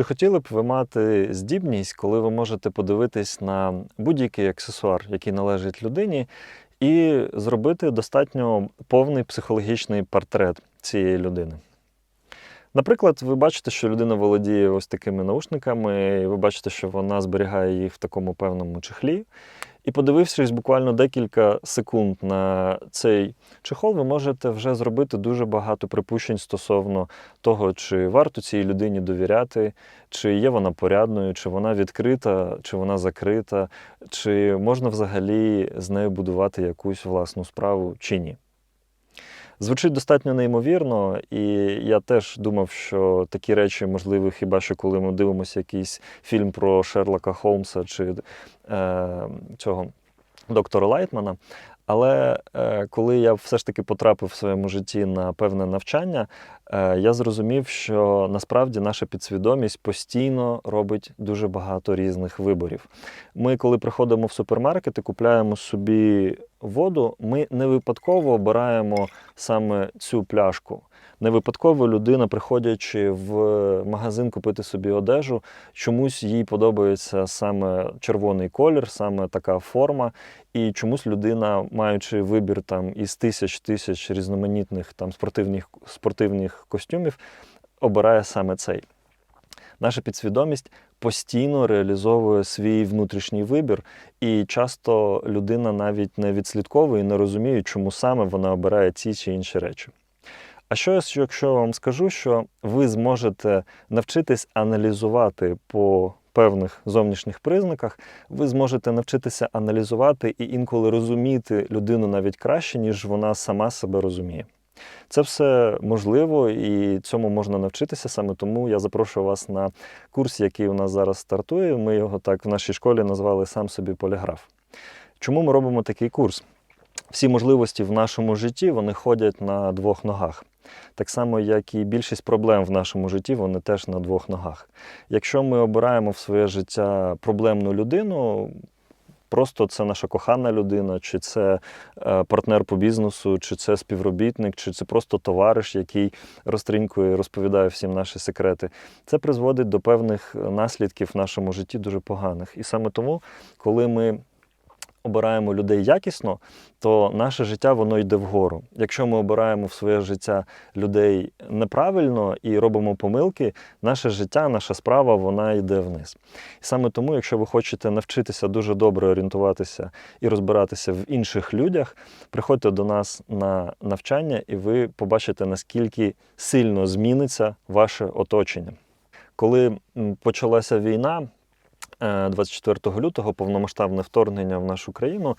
Чи хотіли б ви мати здібність, коли ви можете подивитись на будь-який аксесуар, який належить людині, і зробити достатньо повний психологічний портрет цієї людини? Наприклад, ви бачите, що людина володіє ось такими наушниками, і ви бачите, що вона зберігає їх в такому певному чехлі. І подивившись буквально декілька секунд на цей чехол, ви можете вже зробити дуже багато припущень стосовно того, чи варто цій людині довіряти, чи є вона порядною, чи вона відкрита, чи вона закрита, чи можна взагалі з нею будувати якусь власну справу, чи ні. Звучить достатньо неймовірно, і я теж думав, що такі речі можливі хіба що коли ми дивимося якийсь фільм про Шерлока Холмса чи е, цього доктора Лайтмана. Але е, коли я все ж таки потрапив в своєму житті на певне навчання, е, я зрозумів, що насправді наша підсвідомість постійно робить дуже багато різних виборів. Ми, коли приходимо в супермаркет і купляємо собі воду, ми не випадково обираємо саме цю пляшку. Не випадково людина, приходячи в магазин купити собі одежу, чомусь їй подобається саме червоний колір, саме така форма. І чомусь людина, маючи вибір там із тисяч тисяч різноманітних там спортивних, спортивних костюмів, обирає саме цей. Наша підсвідомість постійно реалізовує свій внутрішній вибір, і часто людина навіть не відслідковує і не розуміє, чому саме вона обирає ці чи інші речі. А що якщо я вам скажу, що ви зможете навчитись аналізувати по певних зовнішніх признаках, ви зможете навчитися аналізувати і інколи розуміти людину навіть краще, ніж вона сама себе розуміє. Це все можливо і цьому можна навчитися саме тому я запрошую вас на курс, який у нас зараз стартує. Ми його так в нашій школі назвали сам собі поліграф. Чому ми робимо такий курс? Всі можливості в нашому житті вони ходять на двох ногах. Так само, як і більшість проблем в нашому житті, вони теж на двох ногах. Якщо ми обираємо в своє життя проблемну людину, просто це наша кохана людина, чи це е, партнер по бізнесу, чи це співробітник, чи це просто товариш, який розтринькує розповідає всім наші секрети, це призводить до певних наслідків в нашому житті дуже поганих. І саме тому, коли ми обираємо людей якісно, то наше життя воно йде вгору. Якщо ми обираємо в своє життя людей неправильно і робимо помилки, наше життя, наша справа вона йде вниз. І саме тому, якщо ви хочете навчитися дуже добре орієнтуватися і розбиратися в інших людях, приходьте до нас на навчання, і ви побачите, наскільки сильно зміниться ваше оточення. Коли почалася війна, 24 лютого повномасштабне вторгнення в нашу країну.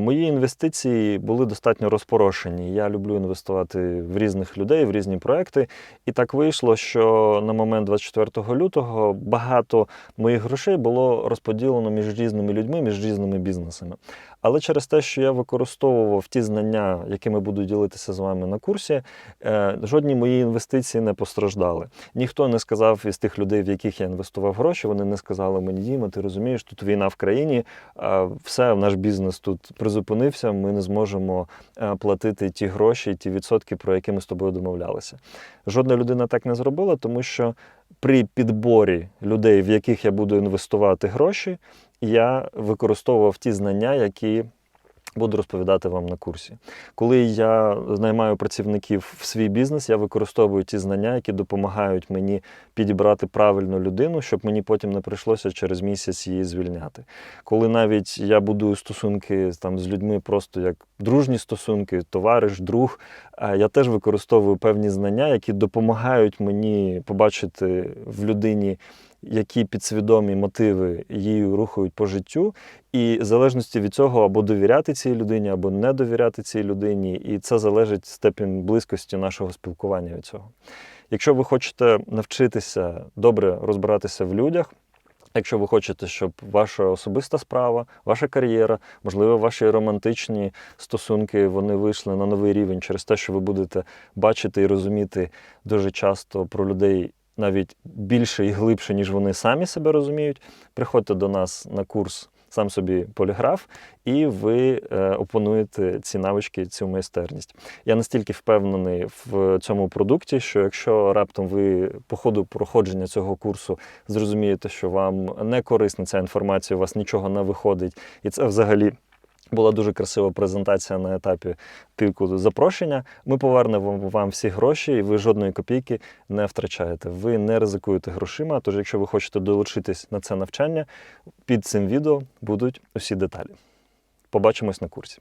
Мої інвестиції були достатньо розпорошені. Я люблю інвестувати в різних людей, в різні проекти. І так вийшло, що на момент 24 лютого багато моїх грошей було розподілено між різними людьми, між різними бізнесами. Але через те, що я використовував ті знання, якими буду ділитися з вами на курсі, е, жодні мої інвестиції не постраждали. Ніхто не сказав із тих людей, в яких я інвестував гроші, вони не сказали мені, Діма, ти розумієш, тут війна в країні, все, наш бізнес тут призупинився, ми не зможемо е, платити ті гроші, ті відсотки, про які ми з тобою домовлялися. Жодна людина так не зробила, тому що при підборі людей, в яких я буду інвестувати гроші, я використовував ті знання, які буду розповідати вам на курсі. Коли я наймаю працівників в свій бізнес, я використовую ті знання, які допомагають мені підібрати правильну людину, щоб мені потім не прийшлося через місяць її звільняти. Коли навіть я будую стосунки там з людьми, просто як дружні стосунки, товариш, друг, я теж використовую певні знання, які допомагають мені побачити в людині які підсвідомі мотиви її рухають по життю, і в залежності від цього або довіряти цій людині, або не довіряти цій людині, і це залежить степінь близькості нашого спілкування від цього. Якщо ви хочете навчитися добре розбиратися в людях. Якщо ви хочете, щоб ваша особиста справа, ваша кар'єра, можливо, ваші романтичні стосунки вони вийшли на новий рівень через те, що ви будете бачити і розуміти дуже часто про людей навіть більше і глибше, ніж вони самі себе розуміють, приходьте до нас на курс сам собі поліграф, і ви е, опануєте ці навички, цю майстерність. Я настільки впевнений в цьому продукті, що якщо раптом ви по ходу проходження цього курсу зрозумієте, що вам не корисна ця інформація, у вас нічого не виходить, і це взагалі. Була дуже красива презентація на етапі тику запрошення. Ми повернемо вам всі гроші, і ви жодної копійки не втрачаєте. Ви не ризикуєте грошима. Тож, якщо ви хочете долучитись на це навчання, під цим відео будуть усі деталі. Побачимось на курсі.